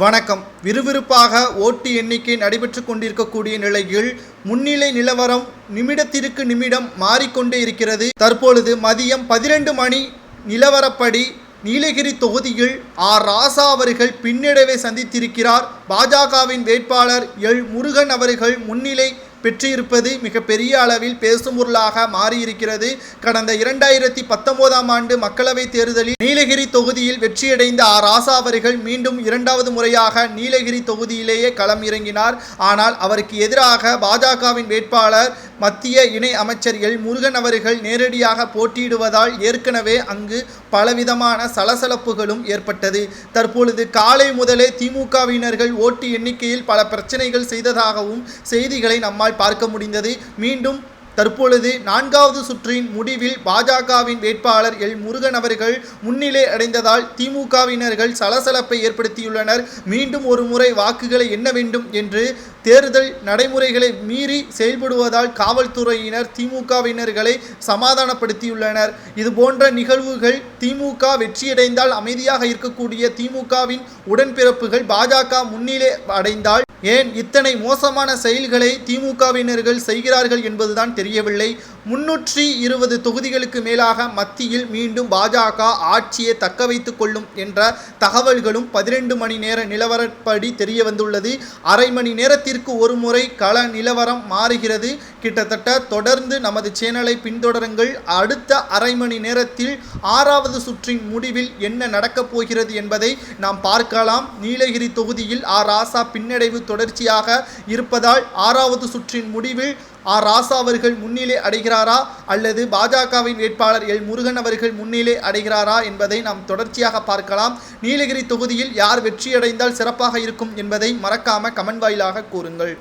வணக்கம். விறுவிறுப்பாக ஓட்டு எண்ணிக்கை நடைபெற்று கொண்டிருக்கக்கூடிய நிலையில் முன்னிலை நிலவரம் நிமிடத்திற்கு நிமிடம் மாறிக்கொண்டே இருக்கிறது. தற்பொழுது மதியம் பதிரெண்டு மணி நிலவரப்படி நீலகிரி தொகுதியில் ஆர் ராசா அவர்கள் பின்னடைவை சந்தித்திருக்கிறார். பாஜகவின் வேட்பாளர் எல். முருகன் அவர்கள் முன்னிலை பெற்றிருப்பது மிக பெரிய அளவில் பேசும் பொருளாக மாறியிருக்கிறது. கடந்த இரண்டாயிரத்தி பத்தொன்பதாம் ஆண்டு மக்களவைத் தேர்தலில் நீலகிரி தொகுதியில் வெற்றியடைந்த ஆர் ராசா அவர்கள் மீண்டும் இரண்டாவது முறையாக நீலகிரி தொகுதியிலேயே களம் இறங்கினார் ஆனால் அவருக்கு எதிராக பாஜகவின் வேட்பாளர் மத்திய இணை அமைச்சர் எல் முருகன் அவர்கள் நேரடியாக போட்டியிடுவதால் ஏற்கனவே அங்கு பலவிதமான சலசலப்புகளும் ஏற்பட்டது. தற்பொழுது காலை முதலே திமுகவினர்கள் ஓட்டு எண்ணிக்கையில் பல பிரச்சனைகள் செய்ததாகவும் செய்திகளை நம்மால் பார்க்க முடிந்தது. மீண்டும் தற்பொழுது நான்காவது சுற்றின் முடிவில் பாஜகவின் வேட்பாளர் எல் முருகன் அவர்கள் முன்னிலை அடைந்ததால் திமுகவினர்கள் சலசலப்பை ஏற்படுத்தியுள்ளனர். மீண்டும் ஒரு முறை வாக்குகளை எண்ண வேண்டும் என்று தேர்தல் நடைமுறைகளை மீறி செயல்படுவதால் காவல்துறையினர் திமுகவினர்களை சமாதானப்படுத்தியுள்ளனர். இதுபோன்ற நிகழ்வுகள் திமுக வெற்றியடைந்தால் அமைதியாக இருக்கக்கூடிய திமுகவின் உடன்பிறப்புகள் பாஜக முன்னிலை அடைந்தால் ஏன் இத்தனை மோசமான செயல்களை திமுகவினர்கள் செய்கிறார்கள் என்பதுதான் தெரியவில்லை. முன்னூற்றி இருபது தொகுதிகளுக்கு மேலாக மத்தியில் மீண்டும் பாஜக ஆட்சியை தக்க வைத்துக் கொள்ளும் என்ற தகவல்களும் பதினெண்டு மணி நேர நிலவரப்படி தெரிய வந்துள்ளது அரை மணி நேரத்தில் வாரத்திற்கு ஒரு முறை கள நிலவரம் மாறுகிறது. கிட்டத்தட்ட தொடர்ந்து நமது சேனலை பின்தொடருங்கள். அடுத்த அரை மணி நேரத்தில் ஆறாவது சுற்றின் முடிவில் என்ன நடக்கப் போகிறது என்பதை நாம் பார்க்கலாம். நீலகிரி தொகுதியில் ஆ ராசா பின்னடைவு தொடர்ச்சியாக இருப்பதால் ஆறாவது சுற்றின் முடிவில் ஆர் ராசா அவர்கள் முன்னிலை அடைகிறாரா? அல்லது பாஜகவின் வேட்பாளர் எல் முருகன் அவர்கள் முன்னிலை அடைகிறாரா என்பதை நாம் தொடர்ச்சியாக பார்க்கலாம். நீலகிரி தொகுதியில் யார் வெற்றியடைந்தால் சிறப்பாக இருக்கும் என்பதை மறக்காம கமெண்ட் வாயிலாக கூறுங்கள்